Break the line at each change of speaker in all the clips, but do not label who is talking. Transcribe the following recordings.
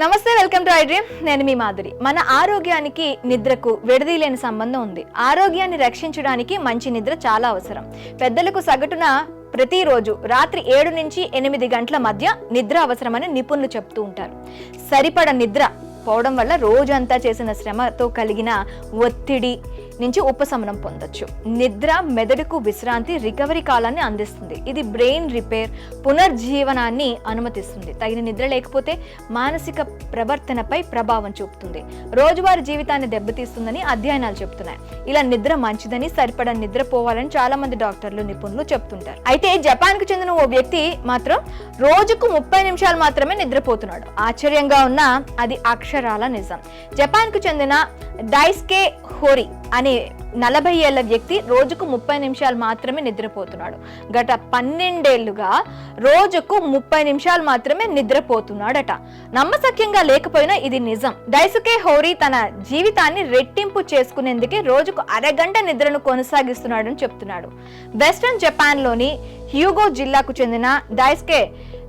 నమస్తే welcome to iDream. నేను మీ మాధురి. మన ఆరోగ్యానికి నిద్రకు విడదీలేని సంబంధం ఉంది. ఆరోగ్యాన్ని రక్షించడానికి మంచి నిద్ర చాలా అవసరం. పెద్దలకు సగటున ప్రతిరోజు రాత్రి ఏడు నుంచి ఎనిమిది గంటల మధ్య నిద్ర అవసరమని నిపుణులు చెప్తూ ఉంటారు. సరిపడ నిద్ర పోవడం వల్ల రోజంతా చేసిన శ్రమతో కలిగిన ఒత్తిడి నుంచి ఉపశమనం పొందొచ్చు. నిద్ర మెదడుకు విశ్రాంతి రికవరీ కాలాన్ని అందిస్తుంది. ఇది బ్రెయిన్ రిపేర్ పునర్జీవనాన్ని అనుమతిస్తుంది. తగిన నిద్ర లేకపోతే మానసిక ప్రవర్తనపై ప్రభావం చూపుతుంది. రోజువారీ జీవితాన్ని దెబ్బతీస్తుందని అధ్యయనాలు చెబుతున్నాయి. ఇలా నిద్ర మంచిదని సరిపడా నిద్రపోవాలని చాలా మంది డాక్టర్లు నిపుణులు చెప్తుంటారు అయితే జపాన్కు చెందిన ఓ వ్యక్తి మాత్రం రోజుకు ముప్పై నిమిషాలు మాత్రమే నిద్రపోతున్నాడు. ఆశ్చర్యంగా ఉన్న అది అక్షరాల నిజం. జపాన్కు చెందిన డైస్కే హోరీ అనే నలభై ఏళ్ళ వ్యక్తి రోజుకు ముప్పై నిమిషాలు మాత్రమే నిద్రపోతున్నాడు. గత పన్నెండేళ్ళుగా రోజుకు ముప్పై నిమిషాలు మాత్రమే నిద్రపోతున్నాడట. నమ్మసక్యంగా లేకపోయినా ఇది నిజం. డైసుకే హోరీ తన జీవితాన్ని రెట్టింపు చేసుకునేందుకే రోజుకు అరగంట నిద్రను కొనసాగిస్తున్నాడని చెప్తున్నాడు. వెస్ట్రన్ జపాన్లోని హ్యూగో జిల్లాకు చెందిన డైస్కే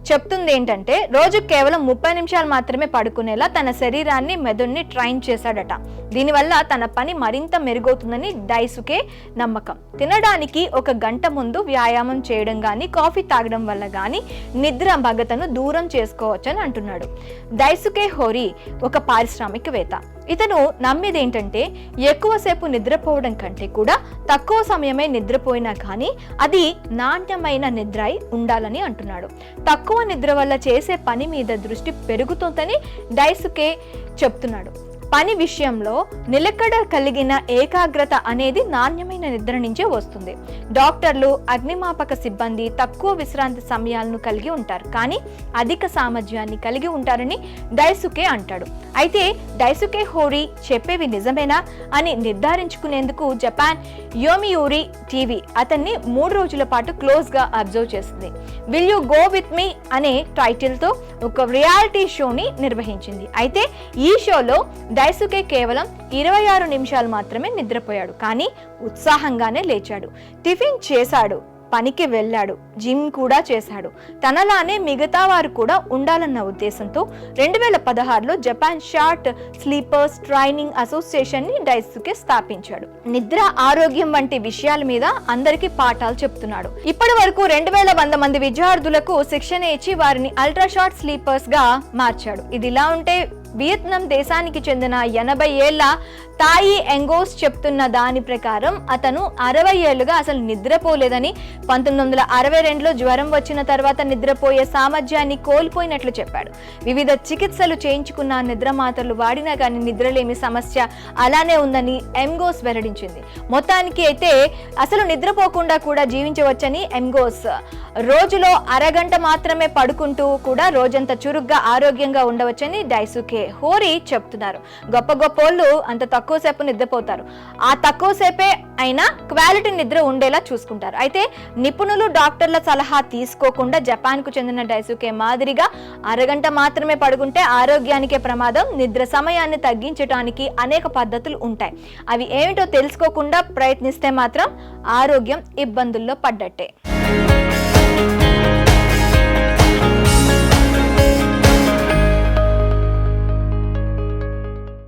చెప్తుంది ఏంటంటే రోజు కేవలం ముప్పై నిమిషాలు మాత్రమే పడుకునేలా తన శరీరాన్ని మెదడుని ట్రైన్ చేశాడట. దీనివల్ల తన పని మరింత మెరుగవుతుందని డైసుకే నమ్మకం. తినడానికి ఒక గంట ముందు వ్యాయామం చేయడం కానీ కాఫీ తాగడం వల్ల కానీ నిద్ర భగతను దూరం చేసుకోవచ్చని అంటున్నాడు. డైసుకే హోరీ ఒక పారిశ్రామికవేత్త. ఇతను నమ్మేది ఏంటంటే ఎక్కువసేపు నిద్రపోవడం కంటే కూడా తక్కువ సమయమే నిద్రపోయినా కానీ అది నాణ్యమైన నిద్ర అయి ఉండాలని అంటున్నాడు. తక్కువ నిద్ర వల్ల చేసే పని మీద దృష్టి పెరుగుతుందని డైసుకే చెప్తున్నాడు. పని విషయంలో నిలకడ కలిగిన ఏకాగ్రత అనేది నాణ్యమైన నిద్ర నుంచే వస్తుంది. డాక్టర్లు అగ్నిమాపక సిబ్బంది తక్కువ విశ్రాంతి సమయాలను కలిగి ఉంటారు. కానీ అధిక సామర్థ్యాన్ని కలిగి ఉంటారని డైసుకే అంటాడు. అయితే డైసుకే హోరీ చెప్పేవి నిజమేనా అని నిర్ధారించుకునేందుకు జపాన్ యోమియూరి టీవీ అతన్ని మూడు రోజుల పాటు క్లోజ్గా అబ్జర్వ్ చేసింది. Will you go with me అనే టైటిల్తో ఒక రియాలిటీ షోని నిర్వహించింది. అయితే ఈ షోలో డైసుకే కేవలం ఇరవై ఆరు నిమిషాలు మాత్రమే నిద్రపోయాడు. కానీ ఉత్సాహంగానే లేచాడు. టిఫిన్ చేశాడు. పనికి వెళ్ళాడు. జిమ్ కూడా చేశాడు. తనలానే మిగతా వారు కూడా ఉండాలన్న ఉద్దేశంతో రెండు వేల పదహారులో జపాన్ షార్ట్ స్లీపర్స్ ట్రైనింగ్ అసోసియేషన్ని డైస్కే డైసుకే స్థాపించాడు. నిద్ర ఆరోగ్యం వంటి విషయాల మీద అందరికీ పాఠాలు చెప్తున్నాడు. ఇప్పటి వరకు రెండు వేల వంద మంది విద్యార్థులకు శిక్షణ ఇచ్చి వారిని అల్ట్రా షార్ట్ స్లీపర్స్గా మార్చాడు. ఇది ఇలా ఉంటే వియత్నాం దేశానికి చెందిన ఎనభై ఏళ్ళ తాయి ఎంగోస్ చెప్తున్న దాని ప్రకారం అతను అరవై ఏళ్ళుగా అసలు నిద్రపోలేదని పంతొమ్మిది వందల అరవై రెండులో జ్వరం వచ్చిన తర్వాత నిద్రపోయే సామర్థ్యాన్ని కోల్పోయినట్లు చెప్పాడు. వివిధ చికిత్సలు చేయించుకున్న నిద్ర మాత్రలు వాడినా కానీ నిద్రలేమి సమస్య అలానే ఉందని ఎంగోస్ వెల్లడించింది. మొత్తానికి అయితే అసలు నిద్రపోకుండా కూడా జీవించవచ్చని ఎంగోస్ రోజులో అరగంట మాత్రమే పడుకుంటూ కూడా రోజంతా చురుగ్గా ఆరోగ్యంగా ఉండవచ్చని డైసుకే హోరీ చెప్తున్నారు. గొప్ప గొప్పోళ్ళు అంత తక్కువ సేపు నిద్రపోతారు. ఆ తక్కువ సేపే అయినా క్వాలిటీ నిద్ర ఉండేలా చూసుకుంటారు. అయితే నిపుణులు డాక్టర్ల సలహా తీసుకోకుండా జపాన్కు చెందిన డైసుకే మాదిరిగా అరగంట మాత్రమే పడుకుంటే ఆరోగ్యానికే ప్రమాదం నిద్ర సమయాన్ని తగ్గించడానికి అనేక పద్ధతులు ఉంటాయి. అవి ఏమిటో తెలుసుకోకుండా ప్రయత్నిస్తే మాత్రం ఆరోగ్యం ఇబ్బందుల్లో పడ్డట్టే.